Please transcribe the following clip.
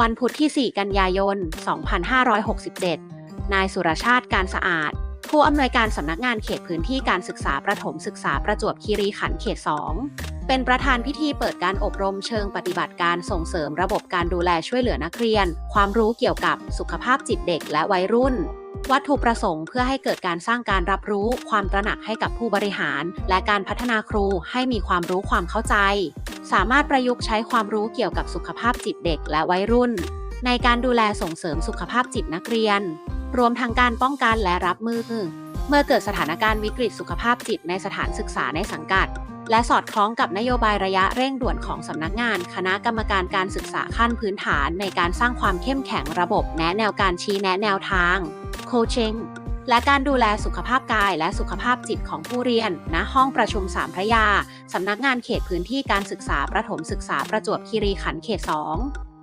วันพุธที่ 4 กันยายน 2567 นายสุรชาติการสะอาด ผู้อำนวยการสำนักงานเขตพื้นที่การศึกษาประถมศึกษาประจวบคีรีขันธ์เขต 2 เป็นประธานพิธีเปิดการอบรมเชิงปฏิบัติการส่งเสริมระบบการดูแลช่วยเหลือนักเรียน ความรู้เกี่ยวกับสุขภาพจิตเด็กและวัยรุ่น วัตถุประสงค์เพื่อให้เกิดการสร้างการรับรู้ ความตระหนักให้กับผู้บริหาร และการพัฒนาครูให้มีความรู้ความเข้าใจ สามารถประยุกต์ใช้ความรู้เกี่ยวกับสุขภาพจิตเด็กและวัยรุ่น ในการดูแลส่งเสริมสุขภาพจิตนักเรียน รวมทั้งการป้องกันและรับมือ เมื่อเกิดสถานการณ์วิกฤตสุขภาพจิตในสถานศึกษาในสังกัด และสอดคล้องกับนโยบายระยะเร่งด่วนของสำนักงาน คณะกรรมการการศึกษาขั้นพื้นฐานในการสร้างความเข้มแข็งระบบแนะแนวการชี้แนะแนวทาง โคช i ง และการดูแลสุขภาพกายและสุขภาพจิตของผู้เรียน ณ ห้องประชุมสามพระยา สำนักงานเขตพื้นที่การศึกษาประถมศึกษาประจวบคีรีขันธ์เขต 2